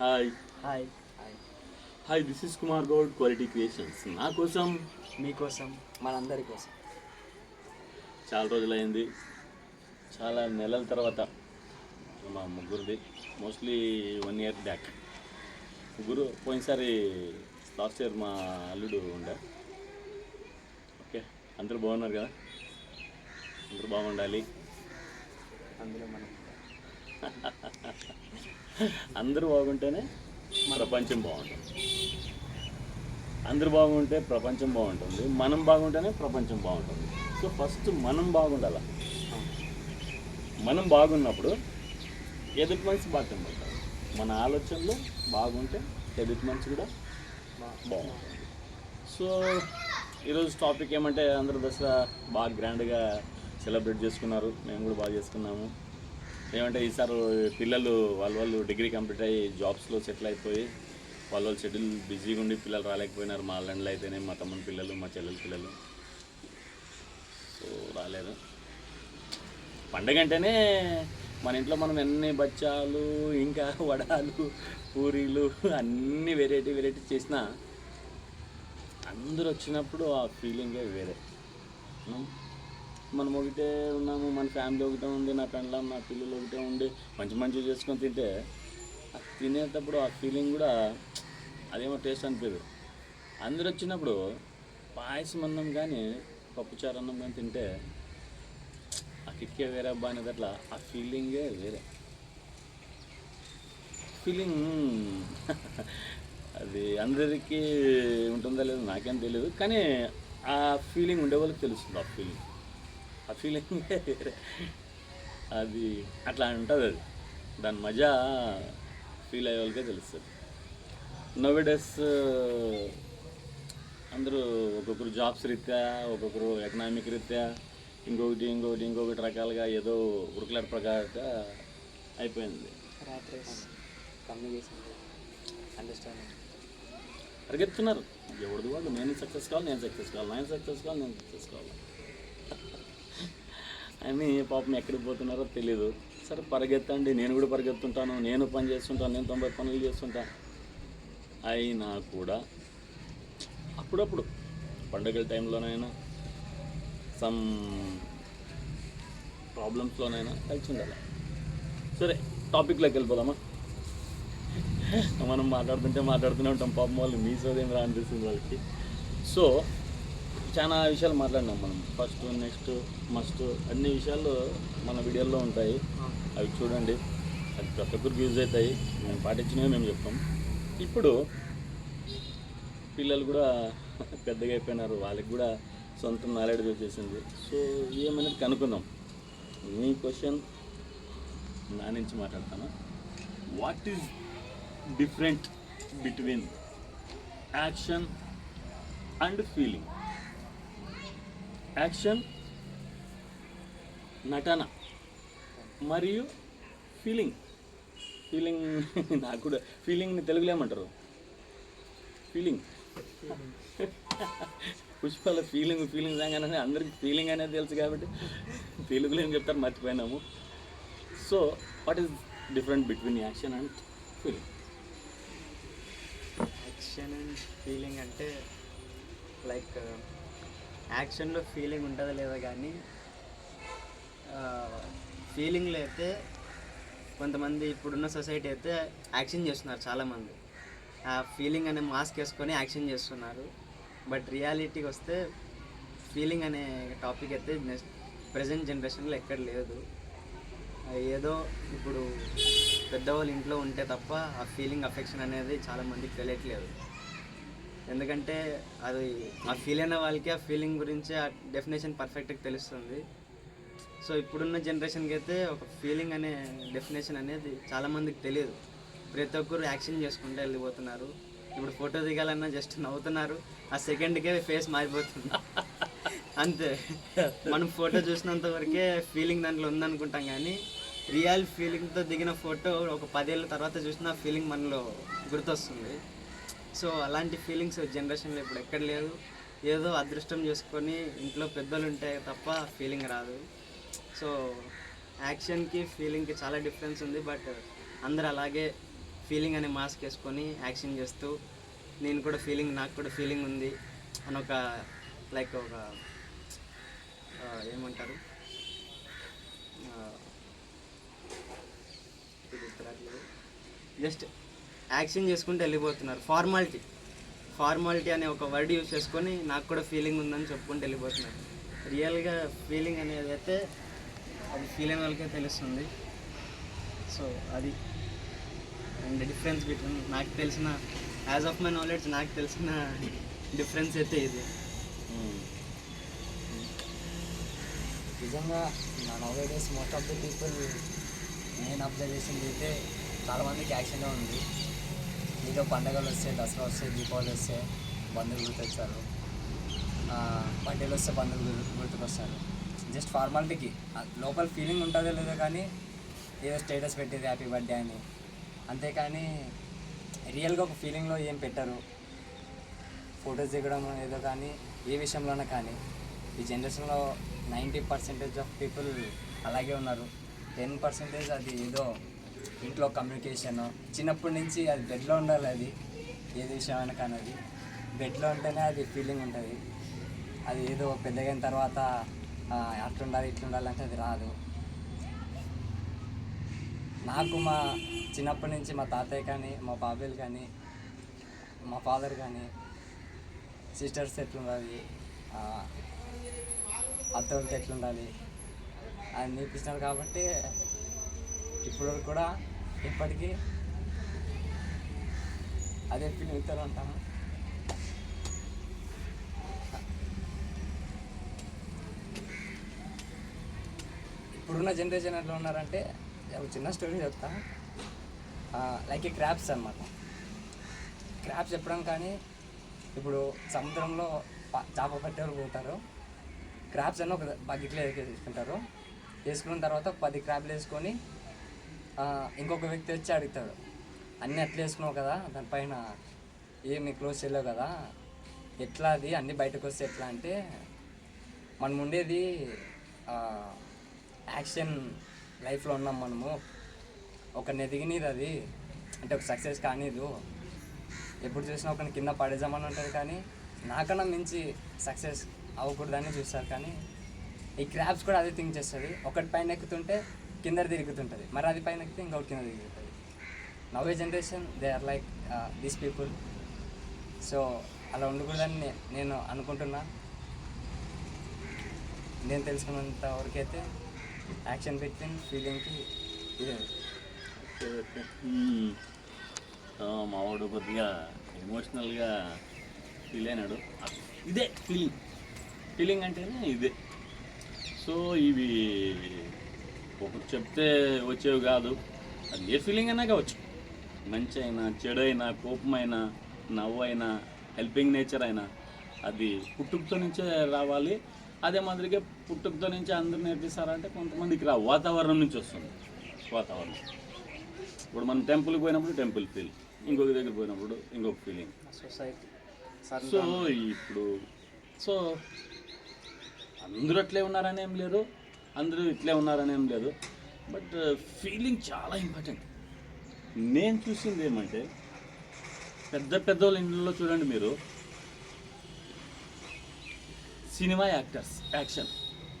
Hi hi hi this is Kumar Goud quality creations నా కోసం? మీకోసం మనందరి కోసం. చాలా రోజులైంది. చాలా నెలల తర్వాత మా ముగ్గురిది. మోస్ట్లీ వన్ ఇయర్ బ్యాక్ ముగ్గురు పోయినసారి లాస్ట్ ఇయర్ మా అల్లుడు ఉండే. ఓకే అందరూ బాగున్నారు కదా? అందరూ బాగుండాలి. అందులో మనం అందరూ బాగుంటేనే ప్రపంచం బాగుంటుంది. అందరూ బాగుంటే ప్రపంచం బాగుంటుంది. మనం బాగుంటేనే ప్రపంచం బాగుంటుంది. సో ఫస్ట్ మనం బాగుండాల? మనం బాగున్నప్పుడు ఎదుటి మనిషి బాగుంటుంది మన ఆలోచనలు బాగుంటే ఎదుటి మనిషి కూడా బాగుంటుంది. సో ఈరోజు టాపిక్ ఏమంటే ఆంధ్ర దసరా బాగా గ్రాండ్గా సెలబ్రేట్ చేసుకున్నారు. మేము కూడా బాగా చేసుకున్నాము. ఏమంటే ఈసారి పిల్లలు వాళ్ళ వాళ్ళు డిగ్రీ కంప్లీట్ అయ్యి జాబ్స్లో సెటిల్ అయిపోయి వాళ్ళ వాళ్ళు షెడ్యూల్ బిజీగా ఉండి పిల్లలు రాలేకపోయినారు. మా లండ్లో అయితేనే మా తమ్ముని పిల్లలు మా చెల్లెల పిల్లలు. సో రాలేదు. పండగ అంటేనే మన ఇంట్లో మనం ఎన్ని బచ్చాలు ఇంకా వడాలు పూరీలు అన్ని వెరైటీ వెరైటీ చేసినా అందరూ వచ్చినప్పుడు ఆ ఫీలింగే వేరే. మనం ఒకటే ఉన్నాము మన ఫ్యామిలీ ఒకటే ఉంది నా పెండ్లం నా పిల్లలు ఒకటే ఉండి మంచి మంచిగా చేసుకొని తింటే ఆ తినేటప్పుడు ఆ ఫీలింగ్ కూడా అదేమో టేస్ట్ అనిపించదు అందరు వచ్చినప్పుడు పాయసం అన్నం కానీ పప్పుచారు అన్నం కానీ తింటే ఆ కిక్కే వేరే అబ్బా అనేది అట్లా ఆ ఫీలింగే వేరే. ఫీలింగ్ అది అందరికీ ఉంటుందో లేదో నాకేం తెలియదు కానీ ఆ ఫీలింగ్ ఉండే వాళ్ళకి తెలుస్తుంది ఆ ఫీలింగ్ ఆ ఫీలింగ్ వేరే. అది అట్లా ఉంటుంది అది. దాని మజా ఫీల్ అయ్యే వాళ్ళకే తెలుస్తుంది. నోవెడస్ అందరూ ఒక్కొక్కరు జాబ్స్ రీత్యా ఒక్కొక్కరు ఎకనామిక్ రీత్యా ఇంకొకటి ఇంకొకటి ఇంకొకటి రకాలుగా ఏదో ఉరుకులాట ప్రకారంగా అయిపోయింది. పరిగెత్తున్నారు ఎవరిది వాళ్ళు? నేను సక్సెస్ కావాలి నేను సక్సెస్ కావాలి. నేను సక్సెస్ కావాలి నేను సక్సెస్ కావాలి. అని పాపం ఎక్కడికి పోతున్నారో తెలియదు సరే పరిగెత్తండి. నేను కూడా పరిగెత్తుంటాను. నేను పని చేస్తుంటాను. నేను తొంభై పనులు చేస్తుంటాను అయినా కూడా అప్పుడప్పుడు పండుగల టైంలోనైనా సమ్ ప్రాబ్లమ్స్లోనైనా కలిసి ఉండాలి. సరే టాపిక్లోకి వెళ్ళిపోదామా? మనం మాట్లాడుతుంటే మాట్లాడుతూనే ఉంటాం. పాపం వాళ్ళు మీ సోదేం రా అనిపిస్తుంది వాళ్ళకి సో చాలా విషయాలు మాట్లాడినాం మనం. ఫస్ట్ నెక్స్ట్ మస్ట్ అన్ని విషయాలు మన వీడియోల్లో ఉంటాయి. అవి చూడండి. అది ప్రతి ఒక్కరికి యూజ్ అవుతాయి. మేము పాటించినవి మేము చెప్తాం. ఇప్పుడు పిల్లలు కూడా పెద్దగా అయిపోయినారు. వాళ్ళకి కూడా సొంత నాలెడ్జ్ వచ్చేసింది. సో ఏమనేది కనుక్కుందాం. మీ క్వశ్చన్ నా నుంచి మాట్లాడతాను. What is different between action and feeling action నటన మరియు ఫీలింగ్ ఫీలింగ్ నాకు కూడా ఫీలింగ్ని తెలుగులో ఏమంటారు? ఫీలింగ్ పుష్పాల ఫీలింగ్ ఫీలింగ్ సాంగ్ అనేది అందరికి ఫీలింగ్ అనేది తెలుసు కాబట్టి తెలుగులో ఏం చెప్తారు? మర్చిపోయినాము. So what is different between action and feeling action and feeling అంటే లైక్ యాక్షన్లో ఫీలింగ్ ఉంటుందో లేదో కానీ ఫీలింగ్లో అయితే కొంతమంది ఇప్పుడున్న సొసైటీ అయితే యాక్షన్ చేస్తున్నారు చాలామంది. ఆ ఫీలింగ్ అనే మాస్క్ వేసుకొని యాక్షన్ చేస్తున్నారు. బట్ రియాలిటీకి వస్తే ఫీలింగ్ అనే టాపిక్ అయితే ప్రజెంట్ జనరేషన్లో ఎక్కడ లేదు. ఏదో ఇప్పుడు పెద్దవాళ్ళు ఇంట్లో ఉంటే తప్ప ఆ ఫీలింగ్ అఫెక్షన్ అనేది చాలామందికి తెలియట్లేదు. ఎందుకంటే అది ఆ ఫీల్ అయిన వాళ్ళకి ఆ ఫీలింగ్ గురించి ఆ డెఫినేషన్ పర్ఫెక్ట్గా తెలుస్తుంది. సో ఇప్పుడున్న జనరేషన్కి అయితే ఒక ఫీలింగ్ అనే డెఫినేషన్ అనేది చాలా మందికి తెలియదు. ప్రతి ఒక్కరు యాక్షన్ చేసుకుంటూ వెళ్ళిపోతున్నారు. ఇప్పుడు ఫోటో దిగాలన్నా జస్ట్ నవ్వుతున్నారు. ఆ సెకండ్కే ఫేస్ మారిపోతుంది. అంతే. మనం ఫోటో చూసినంత వరకే ఫీలింగ్ దాంట్లో ఉందనుకుంటాం కానీ రియల్ ఫీలింగ్తో దిగిన ఫోటో ఒక పదేళ్ళ తర్వాత చూసిన ఫీలింగ్ మనలో గుర్తొస్తుంది. సో అలాంటి ఫీలింగ్స్ జనరేషన్లో ఇప్పుడు ఎక్కడ లేదు. ఏదో అదృష్టం చేసుకొని ఇంట్లో పెద్దలు ఉంటే తప్ప ఫీలింగ్ రాదు. సో యాక్షన్కి ఫీలింగ్కి చాలా డిఫరెన్స్ ఉంది. బట్ అందరు అలాగే ఫీలింగ్ అనే మాస్క్ వేసుకొని యాక్షన్ చేస్తూ నేను కూడా ఫీలింగ్ నాకు కూడా ఫీలింగ్ ఉంది అని ఒక లైక్ ఒక ఏమంటారు? జస్ట్ యాక్షన్ చేసుకుంటూ వెళ్ళిపోతున్నారు. ఫార్మాలిటీ. ఫార్మాలిటీ అనే ఒక వర్డ్ యూజ్ చేసుకొని నాకు కూడా ఫీలింగ్ ఉందని చెప్పుకుంటూ వెళ్ళిపోతున్నారు. రియల్గా ఫీలింగ్ అనేది అయితే అది ఫీల్ అయిన వాళ్ళకే తెలుస్తుంది. సో అది అండ్ డిఫరెన్స్ బిట్వీన్ నాకు తెలిసిన యాజ్ ఆఫ్ మై నాలెడ్జ్ నాకు తెలిసిన డిఫరెన్స్ అయితే ఇది. నిజంగా నా nowadays most of the people నేను అబ్జర్వ్ చేసింది అయితే చాలామందికి యాక్షన్గా ఉంది. ఏదో పండగలు వస్తే దసరా వస్తే దీపావళి వస్తే బంధువులు గుర్తొచ్చారు బర్త్డేలు వస్తే బంధువులు గుర్తు- గుర్తుకొస్తారు. జస్ట్ ఫార్మాలిటీకి. లోపల ఫీలింగ్ ఉంటుందో లేదో కానీ ఏదో స్టేటస్ పెట్టేది హ్యాపీ బర్త్డే అని. అంతేకాని రియల్గా ఒక ఫీలింగ్లో ఏం పెట్టరు. ఫొటోస్ దిగడం ఏదో కానీ ఏ విషయంలోనే కానీ. ఈ జనరేషన్లో నైంటీ పర్సెంటేజ్ ఆఫ్ పీపుల్ అలాగే ఉన్నారు. టెన్ పర్సెంటేజ్ అది ఏదో ఇంట్లో కమ్యూనికేషన్ చిన్నప్పటి నుంచి అది బెడ్లో ఉండాలి అది. ఏ విషయమైనా కానీ అది. బెడ్లో ఉంటేనే అది ఫీలింగ్ ఉంటుంది. అది ఏదో పెద్దగైన తర్వాత అట్లుండాలి ఇట్లుండాలి అంటే అది రాదు. నాకు మా చిన్నప్పటి నుంచి మా తాతయ్య కానీ మా బాబాయ్లు కానీ మా ఫాదర్ కానీ సిస్టర్స్ ఎట్లుండాలి అత్తవాళ్ళతో ఎట్లుండాలి అని నేర్పిస్తున్నారు కాబట్టి ఇప్పుడు కూడా ఇప్పటికీ అదే ఫీలింగ్తో అంటాను? ఇప్పుడున్న జనరేషన్ ఎట్లా ఉన్నారంటే ఒక చిన్న స్టోరీ చెప్తా. లైక్ ఈ క్రాప్స్ అనమాట క్రాప్స్ చెప్పడం కానీ ఇప్పుడు సముద్రంలో చేప పట్టేవారు పోతారు. క్రాప్స్ అని ఒక బకెట్లో వేసుకుంటారు. వేసుకున్న తర్వాత పది క్రాప్లు వేసుకొని ఇంకొక వ్యక్తి వచ్చి అడుగుతాడు. అన్నీ అట్లా వేసుకున్నావు కదా దానిపైన ఏమి క్లోజ్ చేయలేవు కదా ఎట్లా అది? అన్నీ బయటకు వస్తే ఎట్లా? అంటే మనం ఉండేది యాక్షన్ లైఫ్లో ఉన్నాం మనము. ఒక ఎదిగినది అది. అంటే ఒక సక్సెస్ కానీదు. ఎప్పుడు చూసినా ఒకరిని కింద పడేద్దామని ఉంటుంది కానీ నాకన్నా మించి సక్సెస్ అవ్వకూడదని చూస్తారు కానీ ఈ క్రాబ్స్ కూడా అదే థింక్ చేస్తుంది. ఒకటి పైన ఎక్కుతుంటే కింద తిరుగుతుంటుంది. మరి అది పైన ఎక్కితే ఇంకొకటి కింద తిరుగుతుంది. నవ్వే generation they are like these people so అలా ఉండకూడదని నేను అనుకుంటున్నా. నేను తెలుసుకున్నంత వరకైతే యాక్షన్ బిట్వీన్ ఫీలింగ్కి ఇదే. మావాడు కొద్దిగా ఎమోషనల్గా ఫీల్ అయినాడు. ఇదే ఫీలింగ్. ఫీలింగ్ అంటేనే ఇదే. సో ఇవి ఒకటి చెప్తే వచ్చేవి కాదు. అది ఏ ఫీలింగ్ అయినా కావచ్చు. మంచి అయినా చెడు అయినా కోపమైనా నవ్వు అయినా హెల్పింగ్ నేచర్ అయినా అది పుట్టుకతో నుంచే రావాలి. అదే మాదిరిగా పుట్టుకతో నుంచి అందరూ నేర్పిస్తారంటే కొంతమందికి రా వాతావరణం నుంచి వస్తుంది. వాతావరణం. ఇప్పుడు మనం టెంపుల్కి పోయినప్పుడు టెంపుల్ ఫీల్ ఇంకొక దగ్గర పోయినప్పుడు ఇంకొక ఫీలింగ్ సొసైటీ సో ఇప్పుడు సో అందరూ అట్లే ఉన్నారని ఏం లేదు అందరూ ఇట్లే ఉన్నారని ఏం లేదు. బట్ ఫీలింగ్ చాలా ఇంపార్టెంట్ నేను చూసింది ఏమంటే పెద్ద పెద్ద వాళ్ళ ఇంట్లో చూడండి మీరు. Cinema actors action.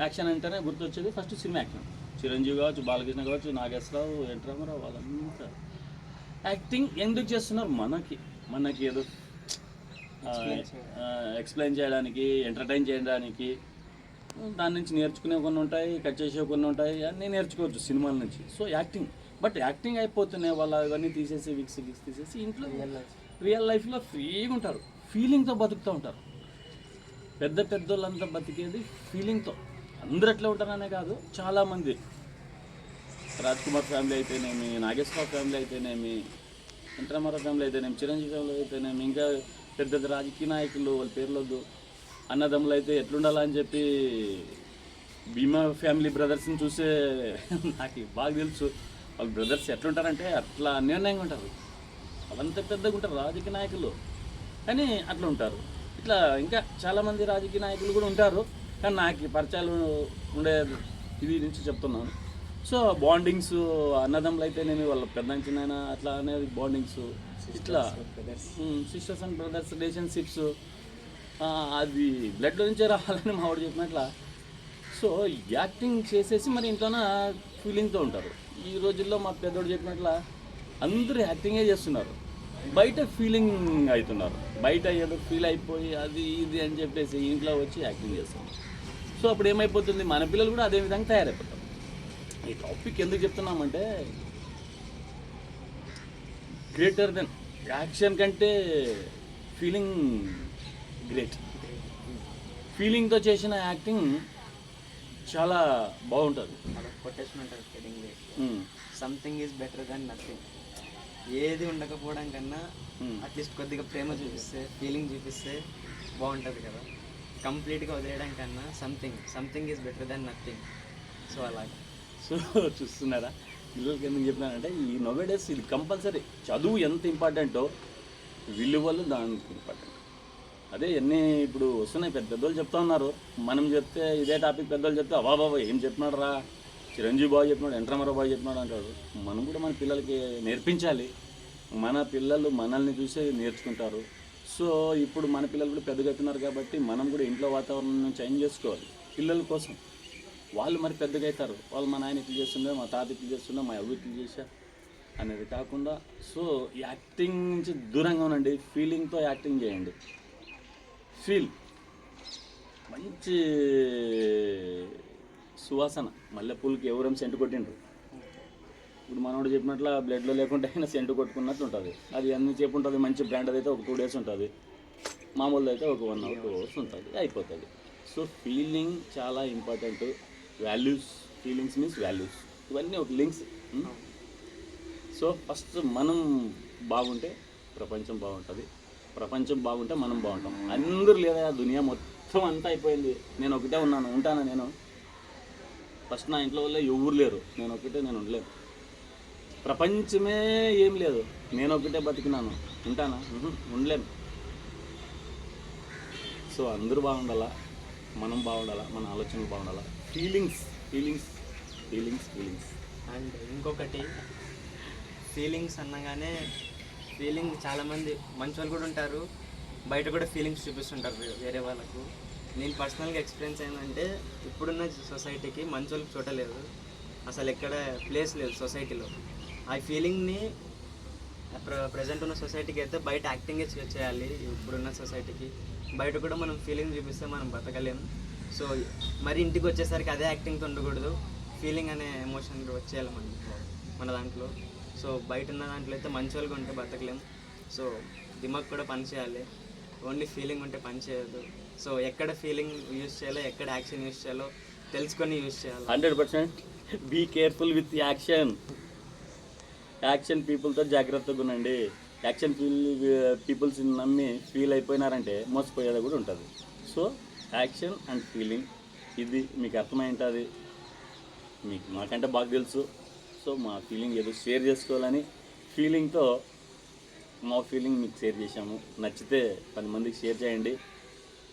యాక్షన్ అంటేనే గుర్తొచ్చేది ఫస్ట్ సినిమా యాక్షన్. చిరంజీవి కావచ్చు బాలకృష్ణ కావచ్చు నాగేశ్వరరావు ఎన్ రామారావు వాళ్ళంతా. యాక్టింగ్ ఎందుకు చేస్తున్నారు? మనకి మనకి ఏదో ఎక్స్ప్లెయిన్ చేయడానికి. ఎంటర్టైన్ చేయడానికి. దాని నుంచి నేర్చుకునే కొన్ని ఉంటాయి కట్ చేసే కొన్ని ఉంటాయి అన్నీ నేర్చుకోవచ్చు సినిమాల నుంచి. సో యాక్టింగ్ బట్ యాక్టింగ్ అయిపోతున్నాయి వాళ్ళ అవన్నీ తీసేసి విక్స్ విక్స్ తీసేసి ఇంట్లో రియల్ లైఫ్లో ఫ్రీగా ఉంటారు. ఫీలింగ్తో బతుకుతూ ఉంటారు. పెద్ద పెద్దోళ్ళంతా బతికేది ఫీలింగ్తో అందరు ఎట్లా ఉంటారనే కాదు చాలామంది రాజ్ కుమార్ ఫ్యామిలీ అయితేనేమి నాగేశ్వరరావు ఫ్యామిలీ అయితేనేమి వెంకటరామారావు ఫ్యామిలీ అయితేనేమి చిరంజీవి ఫ్యామిలీ అయితేనేమి ఇంకా పెద్ద పెద్ద రాజకీయ నాయకులు వాళ్ళ పేర్లు వద్దు. అన్నదమ్ములు అయితే ఎట్లుండాలని చెప్పి భీమా ఫ్యామిలీ బ్రదర్స్ని చూసే నాకు బాగా తెలుసు. వాళ్ళ బ్రదర్స్ ఎట్లుంటారంటే అట్లా నిర్ణయంగా ఉంటారు. వాళ్ళంత పెద్దగా ఉంటారు రాజకీయ నాయకులు. కానీ అట్లా ఉంటారు. ఇట్లా ఇంకా చాలామంది రాజకీయ నాయకులు కూడా ఉంటారు. కానీ నాకు పరిచయాలు ఉండే ఇది నుంచి చెప్తున్నాను. సో బాండింగ్స్ అన్నదమ్ములు అయితేనేమి వాళ్ళ పెద్ద చిన్న అట్లా అనేది బాండింగ్స్ ఇట్లా సిస్టర్స్ అండ్ బ్రదర్స్ రిలేషన్షిప్స్ అది బ్లడ్లో నుంచే రావాలని మా వాడు చెప్పినట్ల. సో యాక్టింగ్ చేసేసి మరి ఇంట్లోన ఫీలింగ్తో ఉంటారు. ఈ రోజుల్లో మా పెద్దోడు చెప్పినట్ల అందరూ యాక్టింగే చేస్తున్నారు. బయట ఫీలింగ్ అవుతున్నారు. బయట ఏదో ఫీల్ అయిపోయి అది ఇది అని చెప్పేసి ఇంట్లో వచ్చి యాక్టింగ్ చేస్తున్నారు. సో అప్పుడు ఏమైపోతుంది? మన పిల్లలు కూడా అదే విధంగా తయారైపోతారు. ఈ టాపిక్ ఎందుకు చెప్తున్నామంటే గ్రేటర్ దెన్ యాక్షన్ కంటే ఫీలింగ్ గ్రేట్ ఫీలింగ్తో చేసిన యాక్టింగ్ చాలా బాగుంటుంది. Something is better than nothing ఏది ఉండకపోవడం కన్నా. అట్లీస్ట్ కొద్దిగా ప్రేమ చూపిస్తే ఫీలింగ్ చూపిస్తే బాగుంటుంది కదా. కంప్లీట్గా వదిలేయడం కన్నా something something is better than nothing so అలాగే సో చూస్తున్నారా? పిల్లలకి ఎందుకు చెప్పినానంటే ఈ నొవేడేస్ ఇది కంపల్సరీ చదువు ఎంత ఇంపార్టెంటో విలువలు దానికి ఇంపార్టెంట్ అదే ఎన్ని ఇప్పుడు వస్తున్నాయి పెద్ద పెద్దోళ్ళు చెప్తా ఉన్నారు. మనం చెప్తే ఇదే టాపిక్ పెద్దోళ్ళు చెప్తే అబ్బా బాబా ఏం చెప్పినాడు రా చిరంజీవి బాబు చెప్పినాడు ఎంట్రమరావు బాబు చెప్పినాడు అంటాడు మనం కూడా మన పిల్లలకి నేర్పించాలి. మన పిల్లలు మనల్ని చూసే నేర్చుకుంటారు. సో ఇప్పుడు మన పిల్లలు కూడా పెద్దగవుతున్నారు కాబట్టి మనం కూడా ఇంట్లో వాతావరణం చేంజ్ చేసుకోవాలి పిల్లల కోసం. వాళ్ళు మరి పెద్దగా అవుతారు. వాళ్ళు మా నాయన ఇట్లా చేస్తుండే మా తాత ఇట్లా చేస్తుండే మా అవ్వ చేశా అనేది కాకుండా సో యాక్టింగ్ నుంచి దూరంగా ఉండండి ఫీలింగ్తో యాక్టింగ్ చేయండి. ఫీల్. మంచి సువాసన. మల్లెపూలకి ఎవరేం సెంటు కొట్టిండ్రు? ఇప్పుడు మనోడు చెప్పినట్ల బ్లడ్లో లేకుంటే అయినా సెంటు కొట్టుకున్నట్టు ఉంటుంది. అది అన్ని సేపు ఉంటుంది మంచి బ్రాండ్ అయితే ఒక టూ డేస్ ఉంటుంది. మామూలుది అయితే ఒక వన్ అవర్ టూ అవర్స్ ఉంటుంది అయిపోతుంది. సో ఫీలింగ్ చాలా important values feelings means values ఇవన్నీ ఒక లింక్స్ సో ఫస్ట్ మనం బాగుంటే ప్రపంచం బాగుంటుంది. ప్రపంచం బాగుంటే మనం బాగుంటాం. అందరూ లేదా దునియా మొత్తం అంతా అయిపోయింది. నేను ఒకటే ఉన్నాను ఉంటానా నేను? ఫస్ట్ నా ఇంట్లో వల్ల ఎవరు లేరు. నేను ఒకటే నేను ఉండలేను. ప్రపంచమే ఏం లేదు. నేను ఒకటే బతికినాను. ఉంటానా? ఉండలేను. సో అందరూ బాగుండాలా? మనం బాగుండాలా? మన ఆలోచనలు బాగుండాలా? Feelings feelings feelings feelings and ఇంకొకటి ఫీలింగ్స్ అనగానే ఫీలింగ్ చాలామంది మంచి వాళ్ళు కూడా ఉంటారు. బయట కూడా ఫీలింగ్స్ చూపిస్తుంటారు వేరే వాళ్ళకు. నేను పర్సనల్గా ఎక్స్పీరియన్స్ ఏంటంటే ఇప్పుడున్న సొసైటీకి మంచి వాళ్ళకి చూడలేదు అసలు ఎక్కడ ప్లేస్ లేదు సొసైటీలో ఆ ఫీలింగ్ని ప్ర ప్రజెంట్ ఉన్న సొసైటీకి అయితే బయట యాక్టింగే చేయాలి ఇప్పుడున్న సొసైటీకి బయట కూడా మనం ఫీలింగ్ చూపిస్తే మనం బతకలేము సో మరి ఇంటికి వచ్చేసరికి అదే యాక్టింగ్తో ఉండకూడదు. ఫీలింగ్ అనే ఎమోషన్ వచ్చేయాలి మనం మన దాంట్లో. సో బయట ఉన్న దాంట్లో అయితే మంచి వాళ్ళగా ఉంటే బతకలేం సో దిమాగ్ కూడా పని చేయాలి. ఓన్లీ ఫీలింగ్ ఉంటే పని చేయదు సో ఎక్కడ ఫీలింగ్ యూజ్ చేయాలో ఎక్కడ యాక్షన్ యూజ్ చేయాలో తెలుసుకొని యూజ్ చేయాలి. Hundred percent. Be careful with action action పీపుల్తో జాగ్రత్తగా ఉండండి. యాక్షన్ ఫీల్ పీపుల్స్ నమ్మి ఫీల్ అయిపోయినారంటే మోసపోయేది కూడా ఉంటుంది. సో యాక్షన్ అండ్ ఫీలింగ్ ఇది మీకు అర్థమై ఉంటుంది. మీకు మాకంటే బాగా తెలుసు. సో మా ఫీలింగ్ ఏదో షేర్ చేసుకోవాలని ఫీలింగ్తో మా ఫీలింగ్ మీకు షేర్ చేశాము. నచ్చితే పది మందికి షేర్ చేయండి.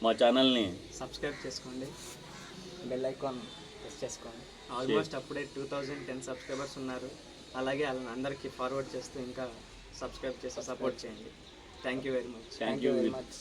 మా ఛానల్ని సబ్స్క్రైబ్ చేసుకోండి. బెల్ ఐకాన్ ప్రెస్ చేసుకోండి. ఆల్మోస్ట్ అప్పుడే టూ థౌజండ్ టెన్ సబ్స్క్రైబర్స్ ఉన్నారు. అలాగే వాళ్ళని అందరికీ ఫార్వర్డ్ చేస్తూ ఇంకా సబ్స్క్రైబ్ చేసి సపోర్ట్ చేయండి. Thank you very much thank you very much